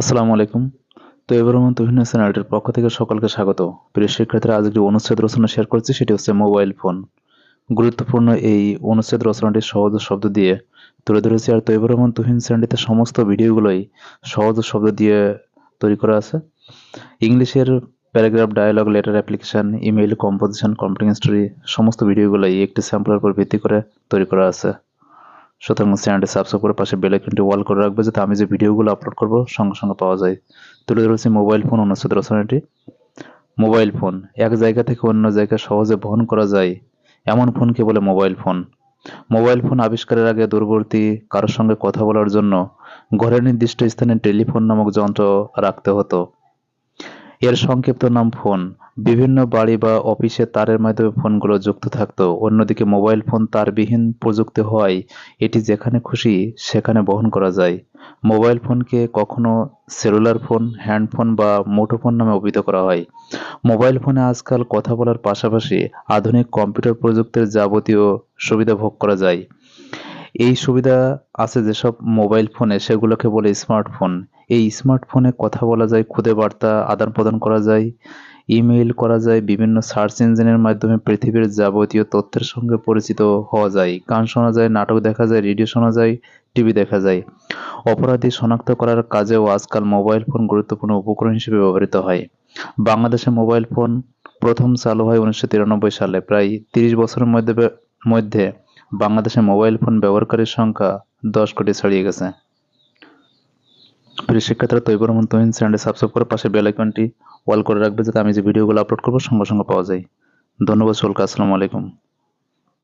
আসসালামু আলাইকুম। তো এবার আমার তুহিন চ্যানেলটির পক্ষ থেকে সকলকে স্বাগত। প্রিয় শিক্ষার্থীরা, আজ একটি অনুচ্ছেদ রচনা শেয়ার করছি, সেটি হচ্ছে মোবাইল ফোন। গুরুত্বপূর্ণ এই অনুচ্ছেদ রচনাটি সহজ শব্দ দিয়ে তুলে ধরেছি। আর তৈবর রহমান তুহিন চ্যানেলটিতে সমস্ত ভিডিওগুলোই সহজ শব্দ দিয়ে তৈরি করা আছে। ইংলিশের paragraph, dialogue, letter, application, email, composition computing story সমস্ত ভিডিওগুলোই একটি স্যাম্পলের উপর ভিত্তি করে তৈরি করা আছে। সুতরাং চ্যানেলটি সাবস্ক্রাইব করে পাশে বেল আইকনটি অল করে রাখবে যাতে আমি যে ভিডিওগুলো আপলোড করব সঙ্গে সঙ্গে পাওয়া যায়। তুলে ধরেছি মোবাইল ফোন অনুচ্ছেদ রচনাটি। মোবাইল ফোন এক জায়গা থেকে অন্য জায়গায় সহজে বহন করা যায়। এমন ফোনকে বলে মোবাইল ফোন মোবাইল ফোন আবিষ্কারের আগে দূরবর্তী কারোর সঙ্গে কথা বলার জন্য ঘরের নির্দিষ্ট স্থানে টেলিফোন নামক যন্ত্র রাখতে হতো। এর সংক্ষিপ্ত নাম ফোন। বিভিন্ন বাড়ি বা অফিসে তারের মাধ্যমে ফোনগুলো যুক্ত থাকতো। অন্যদিকে মোবাইল ফোন তারবিহীন প্রযুক্তি হওয়ায় এটি যেখানে খুশি, সেখানে বহন করা যায়। মোবাইল ফোনকে কখনো সেলুলার ফোন হ্যান্ডফোন বা মুঠোফোন নামে অভিহিত করা হয়। মোবাইল ফোনে আজকাল কথা বলার পাশাপাশি আধুনিক কম্পিউটার প্রযুক্তির যাবতীয় সুবিধা ভোগ করা যায়। এই সুবিধা আছে যেসব মোবাইল ফোনে সেগুলোকে বলে স্মার্টফোন এই স্মার্টফোনে কথা বলা যায়, খুদে বার্তা আদান প্রদান করা যায় ইমেইল করা যায়, বিভিন্ন সার্চ ইঞ্জিনের মাধ্যমে পৃথিবীর যাবতীয় তথ্যের সঙ্গে পরিচিত হওয়া যায়। গান শোনা যায়, নাটক দেখা যায় রেডিও শোনা যায় টিভি দেখা যায়। অপরাধী শনাক্ত করার কাজেও আজকাল মোবাইল ফোন গুরুত্বপূর্ণ উপকরণ হিসেবে ব্যবহৃত হয়। বাংলাদেশে মোবাইল ফোন প্রথম চালু হয় উনিশশো তিরানব্বই সালে। প্রায় তিরিশ বছরের মধ্যে মধ্যে বাংলাদেশে মোবাইল ফোন ব্যবহারকারীর সংখ্যা দশ কোটি ছাড়িয়ে গেছে। প্রিয় শিক্ষার্থীরা, তৈবর রহমান তহিন সাবস্ক্রাইব করে পাশে বেল আইকনটি অল করে রাখবে, যাতে আমি যে ভিডিওগুলো আপলোড করব, সঙ্গে সঙ্গে পাওয়া যায়। ধন্যবাদ সকলকে, আসসালামু আলাইকুম।